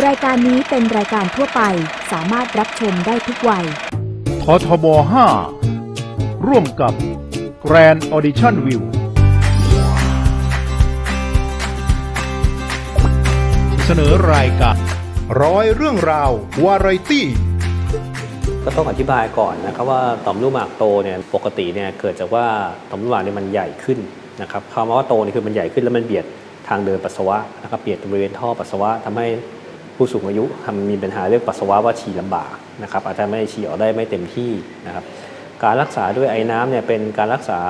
รายการนี้เป็นรายการทั่วไปสามารถรับชมได้ทุกวัย ททบ 5 ร่วมกับ Grand Audition View เสนอรายการร้อยเรื่องราว วาไรตี้ ก็ต้องอธิบายก่อนนะครับว่าต่อมลูกหมากโตเนี่ยปกติเนี่ยเกิดจากว่าต่อมลูกหมากเนี่ยมันใหญ่ขึ้นนะครับคำว่าโตนี่คือมันใหญ่ขึ้นแล้วมันเบียดทางเดินปัสสาวะนะครับเบียดบริเวณท่อปัสสาวะทำให้ ผู้สูงอายุทำมีปัญหาเรื่องปัสสาวะว่าฉี่ลำบากนะครับอาจจะไม่ฉี่ออกได้ไม่เต็มที่นะครับการรักษาด้วยไอ้น้ำเนี่ยเป็นการรักษา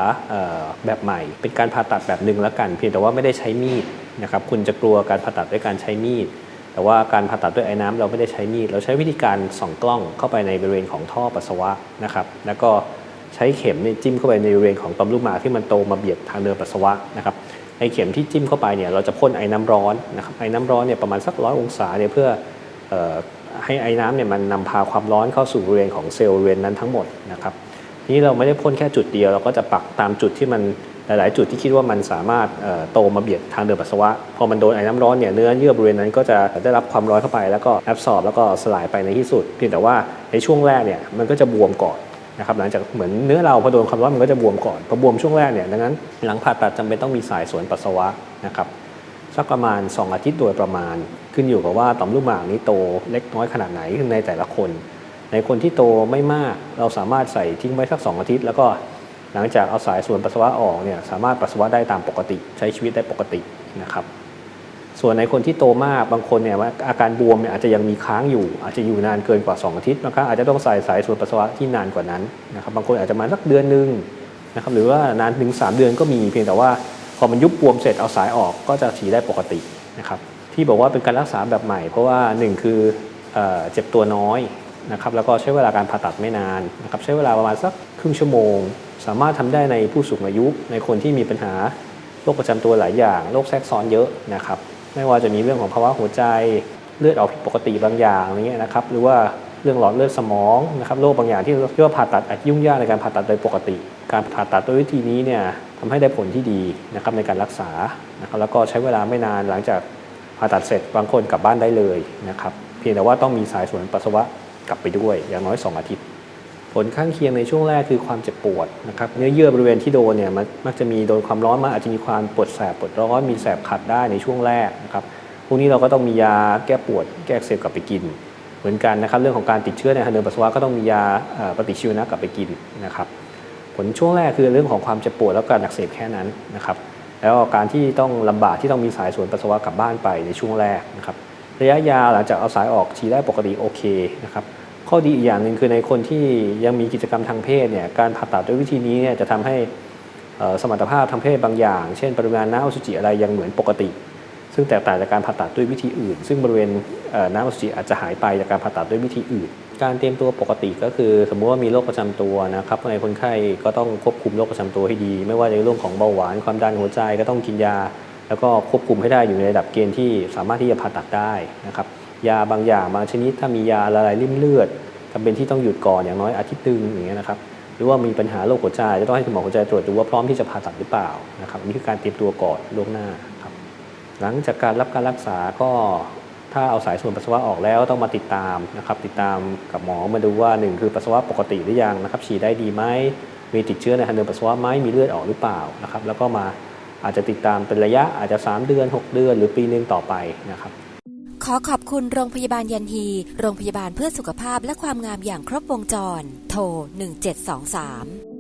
แบบใหม่ เป็นการผ่าตัดแบบหนึ่งแล้วกัน เพียงแต่ว่าไม่ได้ใช้มีดนะครับคุณจะกลัวการผ่าตัดด้วยการใช้มีด แต่ว่าการผ่าตัดด้วยไอ้น้ำเราไม่ได้ใช้มีด เราใช้วิธีการส่องกล้องเข้าไปในบริเวณของท่อปัสสาวะนะครับแล้วก็ใช้เข็มเนี่ยจิ้มเข้าไปในบริเวณของต่อมลูกหมากที่มันโตมาเบียดทางเดินปัสสาวะนะครับ อ้เข็มที่จิ้มเข้าไปเนี่ยเราจะพ่นไอ้น้ำร้อนนะครับไอ้น้ำร้อนเนี่ยประมาณสักร้อยองศาเนี่ยเพื่ออให้ไอ้น้ำเนี่ยมันนำพาความร้อนเข้าสู่บริเวณของเซลล์บริเวณนั้นทั้งหมดนะครับทีนี้เราไม่ได้พ่นแค่จุดเดียว เราก็จะปักตามจุดที่มันหลาย ๆ จุดที่คิดว่ามันสามารถโตมาเบียดทางเดินปัสสาวะ พอมันโดนไอ้น้ำร้อนเนี่ยเนื้อเยื่อบริเวณนั้นก็จะได้รับความร้อนเข้าไป แล้วก็แอบสอบแล้วก็สลายไปในที่สุด เพียงแต่ว่าในช่วงแรกเนี่ยมันก็จะบวมก่อน นะครับหลังจากเหมือนเนื้อเราพอโดนความร้อนมันก็จะบวมก่อนพอบวมช่วงแรกเนี่ยดังนั้นหลังผ่าตัดจำเป็นต้องมีสายสวนปัสสาวะนะครับสักประมาณ 2 อาทิตย์โดยประมาณ ขึ้นอยู่กับว่าต่อมลูกหมากนี้โตเล็กน้อยขนาดไหนในแต่ละคน ในคนที่โตไม่มากเราสามารถใส่ทิ้งไว้สัก 2 อาทิตย์ แล้วก็หลังจากเอาสายส่วนปัสสาวะออกเนี่ยสามารถปัสสาวะได้ตามปกติ ใช้ชีวิตได้ปกตินะครับ ส่วนในคนที่โตมากบางคนเนี่ยว่าอาการบวมเนี่ยอาจจะยังมีค้างอยู่ อาจจะอยู่นานเกินกว่า 2 อาทิตย์บางครั้งอาจจะต้องใส่สายส่วนปัสสาวะที่นานกว่านั้นนะครับบางคนอาจจะมาสักเดือนหนึงนะครับหรือว่านานถึง 3 เดือนก็มีเพียงแต่ว่าพอมันยุบบวมเสร็จเอาสายออกก็จะฉี่ได้ปกตินะครับที่บอกว่าเป็นการรักษาแบบใหม่ เพราะว่าหนึ่งคือเอเจ็บตัวน้อยนะครับแล้วก็ใช้เวลาการผ่าตัดไม่นานนะครับใช้เวลาประมาณสักครึ่งชั่วโมง สามารถทำได้ในผู้สูงอายุในคนที่มีปัญหาโรคประจำตัวหลายอย่างโรคแทรกซ้อนเยอะนะครับ ไม่ว่าจะมีเรื่องของภาวะหัวใจเลือดออกผิดปกติบางอย่างอะไรเงี้ยนะครับหรือว่าเรื่องหลอดเลือดสมองนะครับโรคบางอย่างที่เรียกว่าผ่าตัดอาจยุ่งยากในการผ่าตัดโดยปกติ การผ่าตัดด้วยวิธีนี้เนี่ยทำให้ได้ผลที่ดีนะครับในการรักษานะครับแล้วก็ใช้เวลาไม่นานหลังจากผ่าตัดเสร็จบางคนกลับบ้านได้เลยนะครับเพียงแต่ว่าต้องมีสายส่วนปัสสาวะกลับไปด้วยอย่างน้อย 2 อาทิตย์ ผลข้างเคียงในช่วงแรกคือความเจ็บปวดนะครับเนื้อเยื่อบริเวณที่โดนเนี่ยมันมักจะมีโดนความร้อนมาอาจจะมีความปวดแสบปวดร้อนมีแสบขัดได้ในช่วงแรกนะครับพวกนี้เราก็ต้องมียาแก้ปวดแก้เสบกลับไปกิน เหมือนกันนะครับเรื่องของการติดเชื้อในทางเดินปัสสาวะก็ต้องมียาปฏิชีวนะกลับไปกินนะครับผลช่วงแรกคือเรื่องของความเจ็บปวดแล้วการอักเสบแค่นั้นนะครับแล้วก็การที่ต้องลำบากที่ต้องมีสายส่วนปัสสาวะกลับบ้านไปในช่วงแรกนะครับระยะยาวหลังจากเอาสายออกฉี่ได้ปกติโอเคนะครับ ข้อดีอีกอย่างหนึ่งคือในคนที่ยังมีกิจกรรมทางเพศเนี่ยการผ่าตัดด้วยวิธีนี้เนี่ยจะทำให้สมรรถภาพทางเพศบางอย่าง เช่น ปริมาณน้ำอสุจิอะไรยังเหมือนปกติ ซึ่งแตกต่างจากการผ่าตัดด้วยวิธีอื่น ซึ่งบริเวณน้ำอสุจิอาจจะหายไปจากการผ่าตัดด้วยวิธีอื่น การเตรียมตัวปกติก็คือ สมมุติว่ามีโรคประจำตัวนะครับในคนไข้ก็ต้องควบคุมโรคประจำตัวให้ดี ไม่ว่าในเรื่องของเบาหวานความดันหัวใจก็ต้องกินยา แล้วก็ควบคุมให้ได้อยู่ในระดับเกณฑ์ที่สามารถที่จะผ่าตัดได้นะครับ ยาบางอย่างบางชนิด ถ้ามียาละลายริ่มเลือดจำเป็นที่ต้องหยุดก่อนอย่างน้อยอาทิตย์หนึงอย่างเงี้ยนะครับหรือว่ามีปัญหาโรคหัวใจจะต้องให้คุณหมอหัวใจตรวจดูว่าพร้อมที่จะผ่าตัดหรือเปล่านะครับนี่คือการเตรียมตัวก่อนล่วงหน้าครับหลังจากการรับการรักษาก็ถ้าเอาสายส่วนปัสสาวะออกแล้วต้องมาติดตามนะครับติดตามกับหมอมาดูว่าหนึ่งคือปัสสาวะปกติหรือยังนะครับฉี่ได้ดีไหมมีติดเชื้อในทางเดินปัสสาวะไหมมีเลือดออกหรือเปล่านะครับแล้วก็มาอาจจะติดตามเป็นระยะอาจจะ 3 เดือน 6 เดือน หรือปีหนึงต่อไปนะครับ ขอขอบคุณโรงพยาบาลยันฮี โรงพยาบาลเพื่อสุขภาพและความงามอย่างครบวงจร โทร 1723